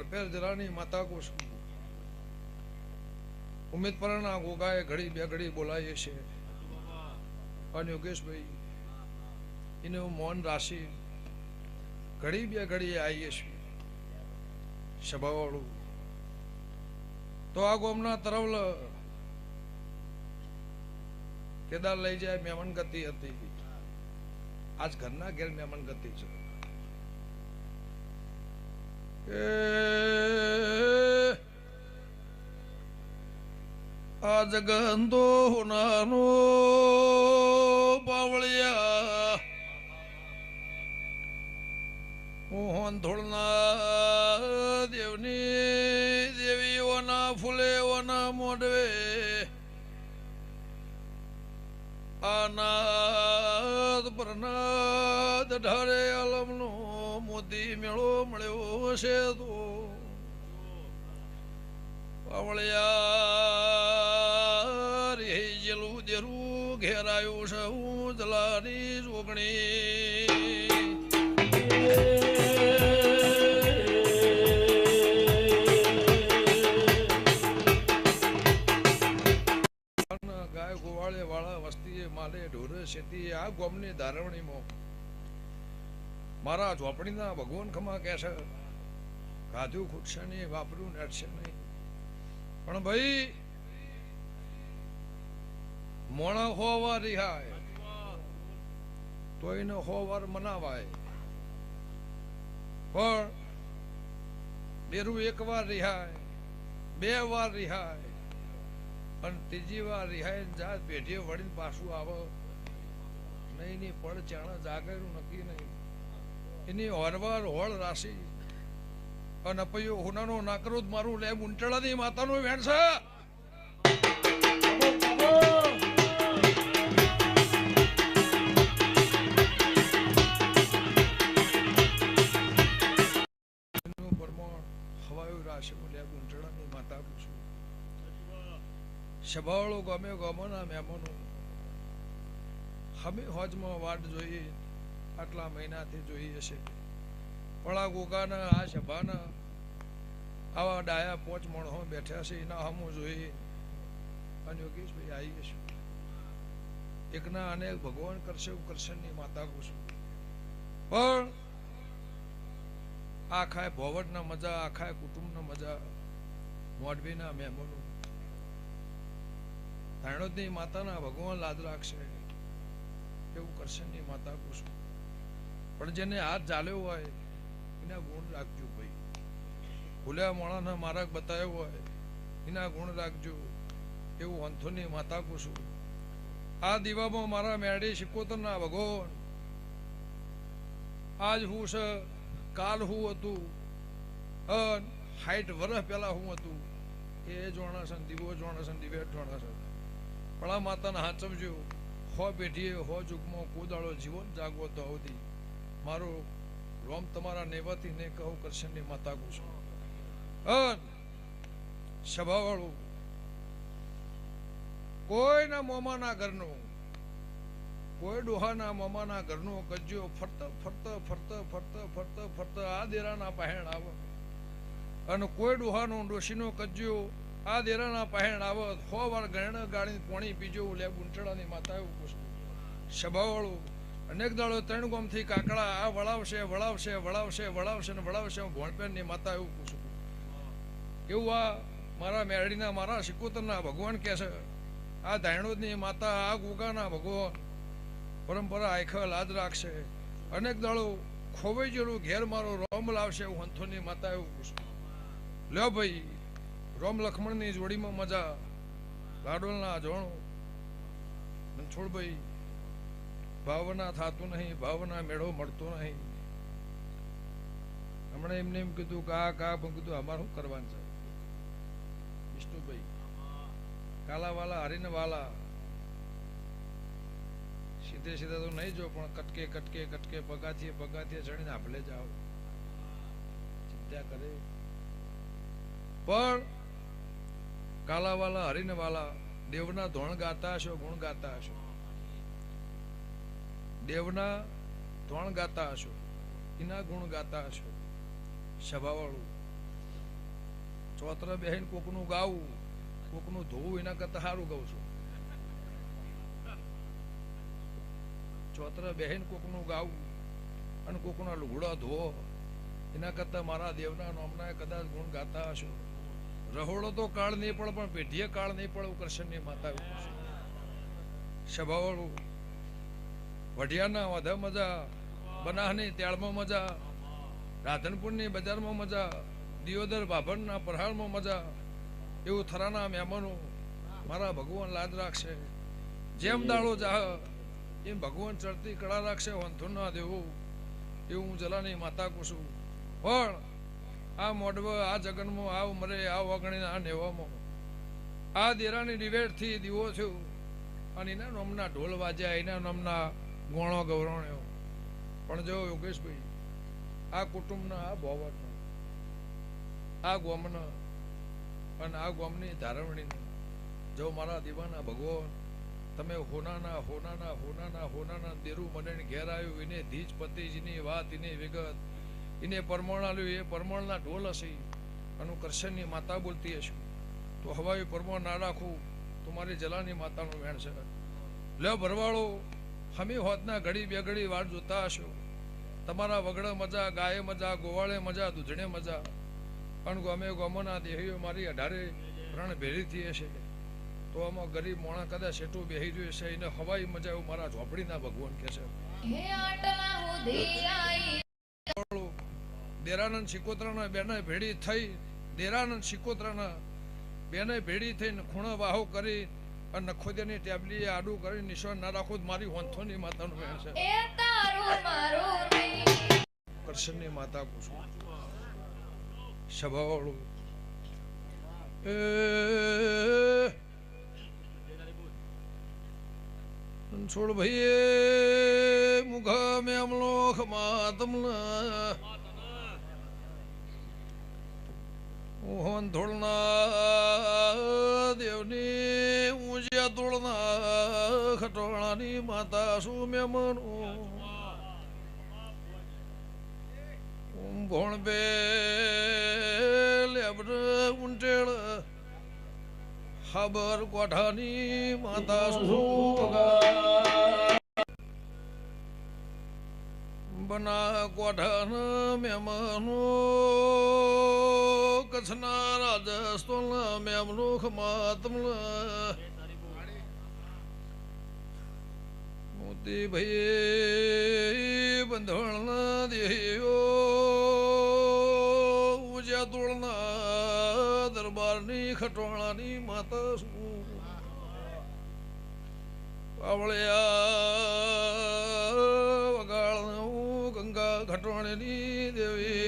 ભળપેર જરાની માતા કુસુમ ઉમેદ પરના ગોગાએ ઘડી બે ઘડી બોલાવીએ છે અને યોગેશભાઈ, એને મૌન રાશિ ઘડી બે ઘડી આવીએ છીએ સભાવાળું. તો આ ગોમના તરવલ કેદાર લઈ જાય મહેમાન ગતિ હતી. આજ ઘરના ઘેર મહેમાન ગતિ છે. આ જગંદો નાનો બાવળિયા. મોહન ધોળના દેવની દેવીઓના ફૂલેઓના મોઢવે. આનાદ પ્રનાદ ઢારે આલમનો મેળો મળ્યો છે તો પાવળિયા જેલું દેરું ઘેરાયું છે હું જલાની જોગણી ગાય ગોવાળે વાળા વસ્તીએ માલે ઢોરે શેતી. આ ગોમની ધારવણીમાં મારા ઝોપડીના ભગવાન ખમા કહે છે, ખાધું ખૂટશે નહીં વાપર્યું નડશે નહીં. પણ ભાઈ, મોણા હોવા રિહાય તો એને હો વાર મનાવાય. પણ બેરું એક વાર રિહાય, બે વાર રિહાય, અને ત્રીજી વાર રિહાય જાત પેઢીએ વળીને પાછું આવે. નહીં નહીં પડ ચાણા જાગેલું નક્કી નહીં. એની હોરવાર હોળ રાશિ. અને પૈયો હુનાનો નાકરો મારું લે ઉંટળાની માતાનું વેણ છે. સભાવાળો ગમે ગમોના મહેમાનો. અમે હોજમાં વાટ જોઈએ. આટલા મહિનાથી જોઈએ છે પળા ગોગાના આ સભાના, આવા ડાયા પોચ મણો બેઠ્યા છે, એના હમું જોઈ અને યોગેશભાઈ આવીએ છું. એકના અનેક ભગવાન કરશે, હું કરશનની માતા કુશું પણ આખાય ભોવટના મજા આખાય કુટુંબના મજા, મોઢવીના મહેમાનો. ધાણોદની માતાના ભગવાન લાદ રાખશે, એવું કરશનની માતા કુશું પણ જેને હાથ ચાલ્યો હોય, એના ગુણ રાખજો ભાઈ. ભૂલ્યા મોણાના માર્ગ બતાવ્યો હોય, એના ગુણ રાખજો. એવું અંથોની માતા કુશું આ દીવામાં મારા મેળી શિકોતરના ભગવાન. આજ હું છે કાલ હું હતું. અન હાઈટ વર્ષ પહેલા હું હતું. એ જોણાસન, દીવો જોણાસન, દીવે જોણાસન. પણ આ માતાને હાચવજો. હો પેઢીએ, હો જુગમો, કોદાળો જીવન જાગવો તો અવધી મારો રોમ તમારા નેવાથી ને કહું કરશનની માતા કુશું અન સભાવાળું, કોઈના મોમાના ઘરનું, કોઈ ડોહાના મોમાના ઘરનું કજ્યો ફરત ફરત ફરત ફરત ફરત ફરત આ દેરાના પહેણ આવે. અને કોઈ ડોહાનો ડોશીનો કજ્યો આ દેરાના પહેણ આવે. હો વાર ગણ ગાળી પોણી પીજો, લે ગુંટડાની માતા એવું પૂછતું સભાવાળું અનેક દાડો ત્રણ ગોમથી કાકડા, આ વળાવશે વળાવશે વળાવશે વળાવશે ને વળાવશે, હું ભોણપેનની માતા એવું પૂછું એવું આ મારા મેરડીના, મારા શિકોતરના ભગવાન કહે છે, આ ધાયણોદની માતા, આ ગુગાના ભગવાન, પરંપરા આખા લાદ રાખશે. અનેક દાડો ખોવાઈ જેલું ઘેર મારો રોમ લાવશે, હું હંથોની માતા એવું પૂછું લ્યો ભાઈ, રોમ લક્ષ્મણની જોડીમાં મજા, લાડોલના જોણો. રણછોડભાઈ ભાવના થતું નહીં, ભાવના મેળો મળતો નહીં. હમણાં એમને એમ કીધું કે આ, કા, પણ કીધું, અમારે શું કરવાનું છે? વિષ્ણુભાઈ હરીને વાલા. સીધે સીધા તો નહીં જો, પણ કટકે કટકે કટકે, પગાથીએ પગાથીએ ચડીને આપણે જાઓ. ચિંતા કરે. પણ કાલાવાલા હરિનવાલા વાલા, દેવના ધોણ ગાતા હશો, ગુણ ગાતા હશો. દેવના ધોણ ગાતા હશો, એના ગુણ ગાતા હશો. સભાવાળું, ચોતરા બેહીને કોકનું ગાવું, કોકનું ધોવું, એના કરતા સારું ગાઉં છું. ચોતરા બેહીને કોકનું ગાવું અને કોકના લુગડા ધોવો એના કરતા મારા દેવના નામના કદાચ ગુણ ગાતા હશો. રહોડો તો કાળ નહીં પડે, પણ પેઢીએ કાળ નહીં પડે કૃષ્ણની માતા સભાવાળું વઢિયાના વધે મજા, બનાહની ત્યાળમાં મજા, રાધનપુરની બજારમાં મજા, દિયોદર ભાભણના પ્રહારમાં મજા, એવું થરાના મહેમાનો મારા ભગવાન લાજ રાખશે. જેમ દાળો જાહ, એમ ભગવાન ચડતી કળા રાખશે, વાંધો ના દેવું, એવું હું જલાની માતા કુશું પણ આ મોડવ આ જગનમાં, આ ઉંમરે, આ વગણીને આ નેવામાં, આ દેરાની ડિબેટથી દીવો થયો. અને એના નામના ઢોલ વાજ્યા, એના નામના ગોણો ગૌરવણ્યો પણ જો યોગેશભાઈ, આ કુટુંબના, આ ભોવરના આ ગોમના અને આ ગોમની ધારવણીની જો મારા દીવાના ભગવાન, તમે હોનાના હોનાના હોનાના હોનાના દેરુ મને ઘેર આવ્યું, એને ધીજ પતિજીની વાત, એની વિગત, એને પરમણ આવ્યું એ પરમણના ઢોલ હશે અને કૃષ્ણની માતા બોલતી હશે. તો હવાયું પરમણ ના રાખું, તો મારી જલાની માતાનું વેણ છે. લે ભરવાળો હમી હોતના ઘડી બે ઘડી વાર જોતા હશો. તમારા વગડા મજા ગાય મજા ગોવાળે મજા દૂધણે મજા. પણ ગમે ગમોના દેહીઓ મારી અઢારે પ્રણ ભેરી થઈ હશે તો આમાં ગરીબ મોણા કદાચ એટલું બેહી રહ્યું છે એને હવાઈ મજા એવું મારા ઝોપડીના ભગવાન કહે છે. દેરાનંદ શિકોત્રાના બેને ભેડી થઈ દેરાનંદ શિકોત્રાના બેને ભેડી થઈને ખૂણો વાહો કરી અને નખોદિયાની ટેબલીએ આડું કરી નિશાન ના રાખો મારી વંથોની માતાનું વેણ છે. કૃષ્ણની માતા પૂછું સભાવાળું. એ છોડ ભાઈ મુખા અમલોખ ખમા તમના ઓહન ધોળના મેમનો ઓમ ભોણ બે લેબડ ઉંટેળ ખબર કોઠાની માતા સુગા બના કોઠાના મહેમાનો કચ્છના રાજસ્થાનના મહેમાનો ખમાતમલા મોતી ભાઈ બંધણ દેહીઓ ઉજ્યા તોળના દરબારની ખટવાણાની માતા શું? પાવળિયા વગાળનું ગંગા ખટવાણીની દેવી